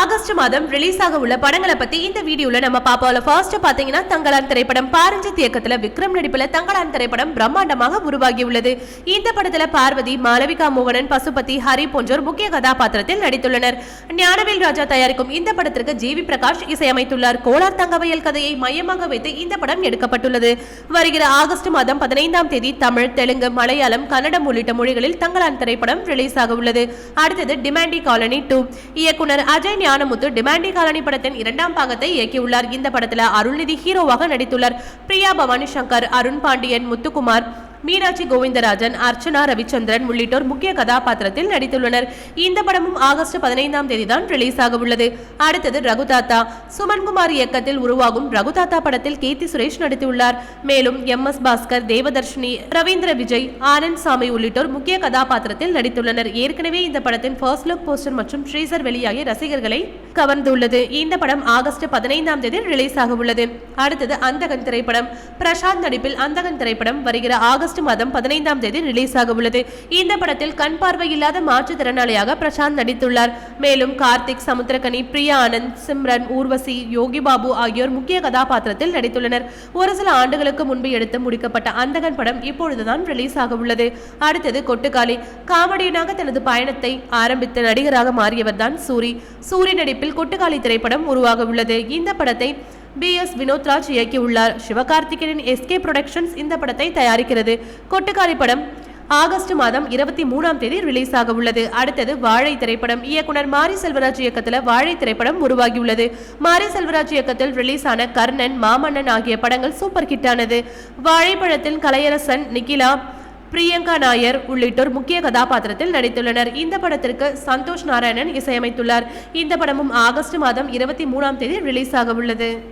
August மாதம் release ஆக உள்ள படங்களை பத்தி இந்த வீடியோல நம்ம பாப்போம்ல ஃபர்ஸ்ட் பாத்தீங்கன்னா தங்களான் திரைப்படம் பாரஞ்சித் இயக்கத்துல விக்ரம் நடிப்புல தங்களான் திரைப்படம் பிரம்மாண்டமாக உருவாகி உள்ளது இந்த படத்துல பார்வதி மாளவிகா மோகனன் பசுபதி ஹரி போன்றோர் முக்கிய கதாபாத்திரத்தில் நடித்துள்ளனர். ஞானவேல் ராஜா தயாரிக்கும் இந்த படத்திற்கு ஜிவி பிரகாஷ் இசையமைத்துள்ளார். கோலார் தங்கவயல் கதையை மையமாக வைத்து இந்த படம் எடுக்கப்பட்டுள்ளது. வருகிற ஆகஸ்ட் மாதம் பதினைந்தாம் தேதி தமிழ் தெலுங்கு மலையாளம் கன்னடம் உள்ளிட்ட மொழிகளில் தங்களான் திரைப்படம் ரிலீஸ் ஆக உள்ளது அடுத்தது டிமாண்டி காலனி டூ இயக்குனர் அஜய் ஞானமுத்து டிமாண்டி காலனி படத்தின் இரண்டாம் பாகத்தை இயக்கியுள்ளார். இந்த படத்துல அருள்நிதி ஹீரோவாக நடித்துள்ளார். பிரியா பவானி சங்கர் அருண் பாண்டியன் முத்துக்குமார் மீனாட்சி கோவிந்தராஜன் அர்ச்சனா ரவிச்சந்திரன் உள்ளிட்டோர் முக்கிய கதாபாத்திரத்தில் நடித்துள்ளனர். இந்த படமும் ஆகஸ்ட் பதினைந்தாம் தேதி தான் ரிலீஸ் ஆக உள்ளது. அடுத்தது ரகுதாத்தா சுமன்குமார் இயக்கத்தில் உருவாகும் ரகுதாத்தா படத்தில் கீர்த்தி சுரேஷ் நடித்துள்ளார். மேலும் எம் எஸ் பாஸ்கர் தேவதர்ஷினி ரவீந்திர விஜய் ஆனந்த் சாமி உள்ளிட்டோர் முக்கிய கதாபாத்திரத்தில் நடித்துள்ளனர். ஏற்கனவே இந்த படத்தின் ஃபர்ஸ்ட் லுக் போஸ்டர் மற்றும் ட்ரீசர் வெளியாகி ரசிகர்களை கவர்ந்துள்ளது. இந்த படம் ஆகஸ்ட் பதினைந்தாம் தேதி ரிலீஸ் ஆக உள்ளது. அடுத்தது அந்தகன் திரைப்படம். பிரசாந்த் நடிப்பில் அந்தகன் திரைப்படம். வருகிற ஆகஸ்ட் ஆகஸ்ட் மாதம் பதினைந்தாம் தேதி ரிலீஸ் ஆக உள்ளது இந்த படத்தில் கண் பார்வை இல்லாத மாற்றுத்திறனாளியாக பிரசாந்த் நடித்துள்ளார். மேலும் கார்த்திக் சமுத்திரகனி பிரியா ஆனந்த் சிம்ரன் ஊர்வசி யோகி பாபு ஆகியோர் முக்கிய கதாபாத்திரத்தில் நடித்துள்ளனர். ஒரு சில ஆண்டுகளுக்கு முன்பு எடுத்து முடிக்கப்பட்ட அந்தகன் படம் இப்பொழுதுதான் ரிலீஸ் ஆக உள்ளது அடுத்தது கொட்டுக்காளி. காமெடியனாக தனது பயணத்தை ஆரம்பித்த நடிகராக மாறியவர் தான் சூரி. சூரி நடிப்பில் கொட்டுக்காளி திரைப்படம் உருவாக உள்ளது இந்த படத்தை பி எஸ் வினோத்ராஜ் இயக்கியுள்ளார். சிவகார்த்திகேயனின் எஸ்கே புரொடக்ஷன்ஸ் இந்த படத்தை தயாரிக்கிறது. கொட்டுக்காளி படம் ஆகஸ்ட் மாதம் இருபத்தி மூணாம் தேதி ரிலீஸ் ஆக உள்ளது. அடுத்தது வாழை திரைப்படம். இயக்குனர் மாரி செல்வராஜ் இயக்கத்தில் வாழை திரைப்படம் உருவாகியுள்ளது. மாரி செல்வராஜ் இயக்கத்தில் ரிலீஸ் ஆன கர்ணன் மாமன்னன் ஆகிய படங்கள் சூப்பர் ஹிட் ஆனது. வாழைப்பழத்தில் கலையரசன் நிகிலா பிரியங்கா நாயர் உள்ளிட்டோர் முக்கிய கதாபாத்திரத்தில் நடித்துள்ளனர். இந்த படத்திற்கு சந்தோஷ் நாராயணன் இசையமைத்துள்ளார். இந்த படமும் ஆகஸ்ட் மாதம் இருபத்தி மூணாம் தேதி ரிலீஸ் ஆக உள்ளது.